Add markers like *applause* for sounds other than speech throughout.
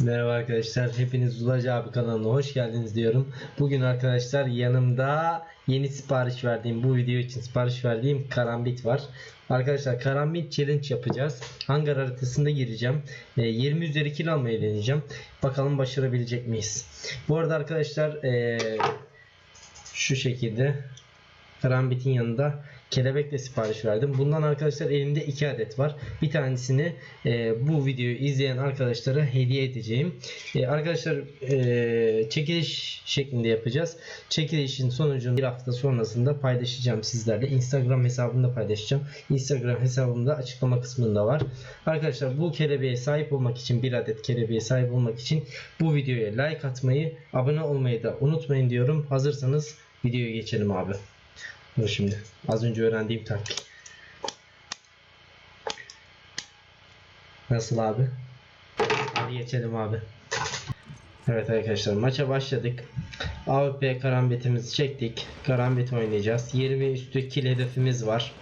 Merhaba arkadaşlar, hepiniz Ulacı abi kanalına hoş geldiniz diyorum. Bugün arkadaşlar yanımda yeni sipariş verdiğim, bu video için sipariş verdiğim karambit var. Arkadaşlar karambit challenge yapacağız. Hangar haritasında gireceğim. E, 20 üzeri kill almayı deneyeceğim. Bakalım başarabilecek miyiz? Bu arada arkadaşlar e, şu şekilde Karambit'in yanında kelebekle sipariş verdim. Bundan arkadaşlar elimde iki adet var. Bir tanesini e, bu videoyu izleyen arkadaşlara hediye edeceğim. E, arkadaşlar e, çekiliş şeklinde yapacağız. Çekilişin sonucunu bir hafta sonrasında paylaşacağım sizlerle. Instagram hesabımda paylaşacağım. Instagram hesabımda açıklama kısmında var. Arkadaşlar bu kelebeğe sahip olmak için bir adet kelebeğe sahip olmak için bu videoya like atmayı, abone olmayı da unutmayın diyorum. Hazırsanız videoya geçelim abi. Dur şimdi. Az önce öğrendiğim taktik. Nasıl abi? Hadi geçelim abi. Evet arkadaşlar maça başladık. AWP karambitimizi çektik. Karambit oynayacağız. 20 üstü kill hedefimiz var.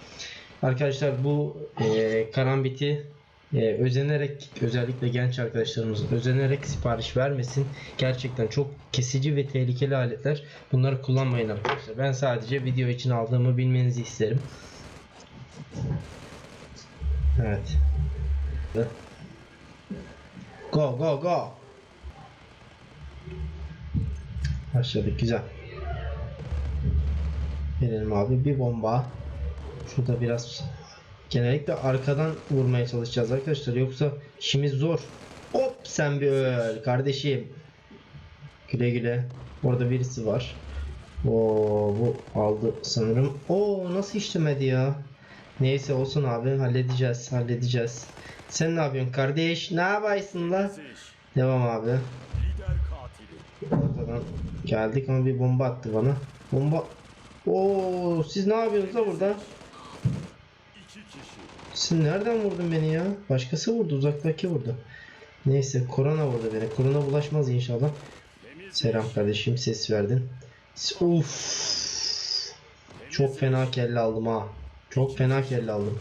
Arkadaşlar bu e, karambiti e, özenerek özellikle genç arkadaşlarımız özenerek sipariş vermesin. Gerçekten çok kesici ve tehlikeli aletler. Bunları kullanmayın arkadaşlar. Ben sadece video için aldığımı bilmenizi isterim. Evet. Go go go. Başladık güzel. Gelelim abi bir bomba. Şurada biraz genellikle arkadan vurmaya çalışacağız arkadaşlar. Yoksa işimiz zor. Hop sen bir öl kardeşim. Güle güle. Orada birisi var. Oo bu aldı sanırım. Oo nasıl işlemedi ya? Neyse olsun abi halledeceğiz halledeceğiz. Sen ne yapıyorsun kardeş? Ne yapaysın la? Devam abi. Arkadan geldik ama bir bomba attı bana. Bomba. Oo siz ne yapıyorsunuz da burada? Siz nereden vurdun beni ya? Başkası vurdu uzaktaki vurdu. Neyse korona vurdu beni. Korona bulaşmaz inşallah. Selam kardeşim ses verdin. Uf. Çok fena kelle aldım ha. Çok fena kelle aldım.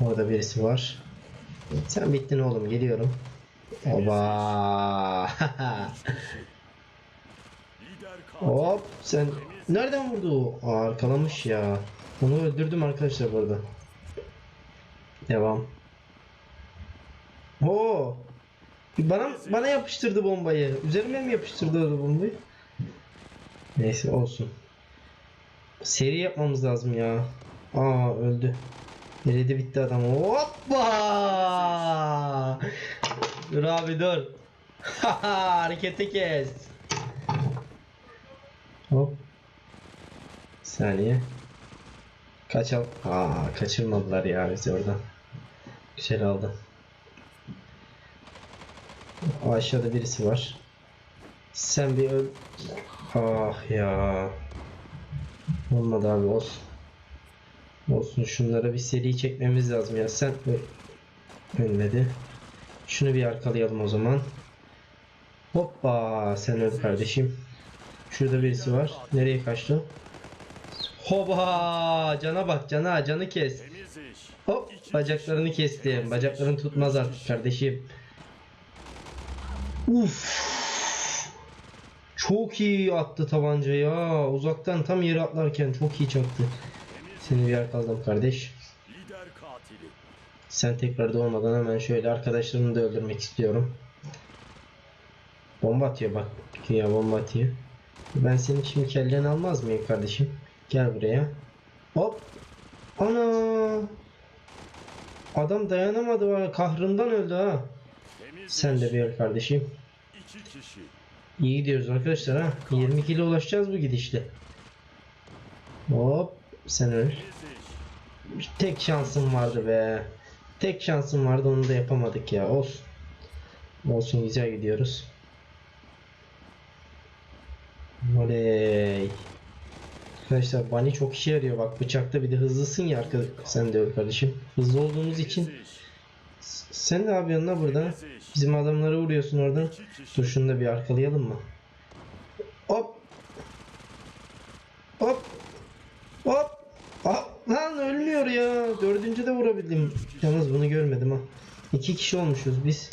Orada birisi var. Sen bittin oğlum geliyorum. Oba. *laughs* Hop sen nereden vurdu? Arkalamış ya. Onu öldürdüm arkadaşlar bu arada. Devam. Oo. Bana bana yapıştırdı bombayı. Üzerime mi yapıştırdı o bombayı? Neyse olsun. Seri yapmamız lazım ya. Aa öldü. Nerede bitti adam? Hoppa! Dur abi dur. *laughs* Harekete kes. Hop. Bir saniye. Kaçal. Aa kaçırmadılar ya bizi oradan. Güzel aldı. Aşağıda birisi var. Sen bir öl. Ah ya. Olmadı abi olsun. Olsun şunlara bir seri çekmemiz lazım ya. Sen ölmedi. Şunu bir arkalayalım o zaman. Hoppa sen öl kardeşim. Şurada birisi var. Nereye kaçtı? Hoba! Cana bak cana canı kes. Hop bacaklarını kestim. Bacakların tutmaz artık kardeşim. Uf. Çok iyi attı tabanca ya. Uzaktan tam yere atlarken çok iyi çaktı. Seni bir yakaladım kardeş. Sen tekrar doğmadan hemen şöyle arkadaşlarını da öldürmek istiyorum. Bomba atıyor bak. Ya bomba atıyor. Ben senin şimdi kelleni almaz mıyım kardeşim? Gel buraya. Hop. Ana. Adam dayanamadı bana. Kahrından öldü ha. Sen de bir öl kardeşim. İyi gidiyoruz arkadaşlar ha. 20 kilo ulaşacağız bu gidişle. Hop. Sen öl. Tek şansım vardı be. Tek şansım vardı onu da yapamadık ya. Olsun. Olsun güzel gidiyoruz. Oley. Arkadaşlar Bunny çok işe yarıyor bak bıçakta bir de hızlısın ya arkadaş. Sen de öyle kardeşim. Hızlı olduğumuz için. Sen ne yapıyorsun la burada? Bizim adamları vuruyorsun oradan. Dur şunu da bir arkalayalım mı? Hop. Hop. Hop. Hop. lan ölmüyor ya. Dördüncü de vurabildim. Yalnız bunu görmedim ha. İki kişi olmuşuz biz.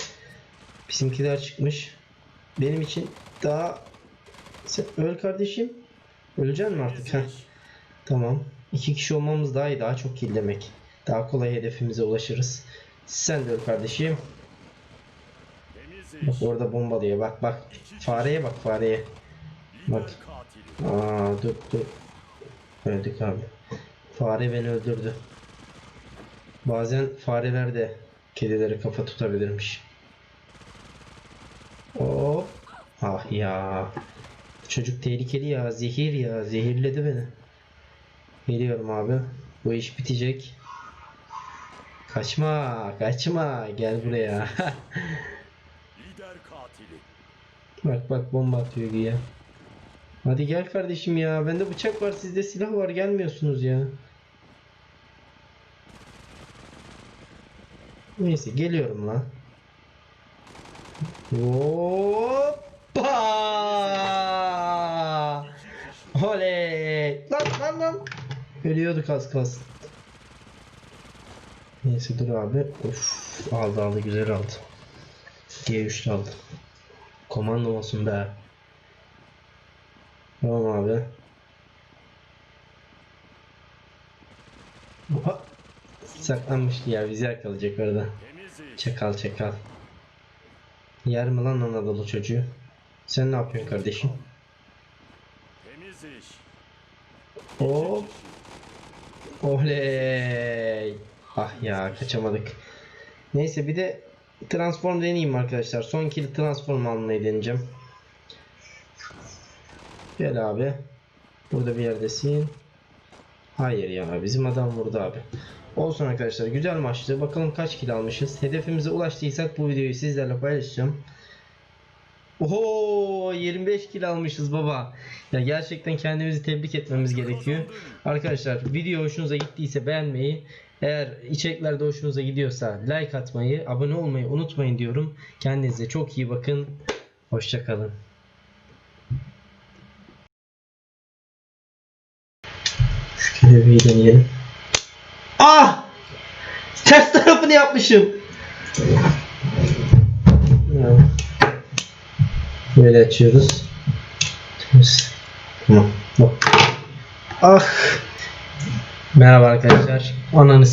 Bizimkiler çıkmış. Benim için daha... Sen öl kardeşim. Öleceksin mi artık? Heh. Tamam. İki kişi olmamız daha iyi. Daha çok kill demek. Daha kolay hedefimize ulaşırız. Sen de öl kardeşim. Bak orada bombalıyor. Bak bak. Fareye bak fareye. Bak. Aa dur dur. Öldük abi. Fare beni öldürdü. Bazen fareler de kedilere kafa tutabilirmiş. Hop. Ah ya. Çocuk tehlikeli ya. Zehir ya. Zehirledi beni. Geliyorum abi. Bu iş bitecek. Kaçma. Kaçma. Gel buraya. *laughs* Bak bak bomba atıyor güya. Hadi gel kardeşim ya. Bende bıçak var, sizde silah var. Gelmiyorsunuz ya. Neyse geliyorum lan. Hoppa! Oley! Lan lan lan! Ölüyorduk az kalsın. Neyse dur abi. Of aldı aldı güzel aldı. G3'te aldı. Komando olsun be. Tamam abi. Oha. Saklanmıştı ya bizi yakalayacak orada. Çakal çakal. Yer mi lan Anadolu çocuğu? Sen ne yapıyorsun kardeşim? Temiz iş. Hop. Oley. Ah ya kaçamadık. Neyse bir de transform deneyeyim arkadaşlar. Son kill transform almayı deneyeceğim. Gel abi. Burada bir yerdesin. Hayır ya bizim adam vurdu abi. Olsun arkadaşlar güzel maçtı. Bakalım kaç kill almışız. Hedefimize ulaştıysak bu videoyu sizlerle paylaşacağım. Oho 25 kill almışız baba. Ya gerçekten kendimizi tebrik etmemiz gerekiyor. Arkadaşlar video hoşunuza gittiyse beğenmeyi, eğer içerikler de hoşunuza gidiyorsa like atmayı, abone olmayı unutmayın diyorum. Kendinize çok iyi bakın. Hoşçakalın. Şu kelebeği deneyelim. Ah! Ters tarafını yapmışım. Ya. Böyle açıyoruz. Tamam. Ah. Merhaba arkadaşlar. Ananı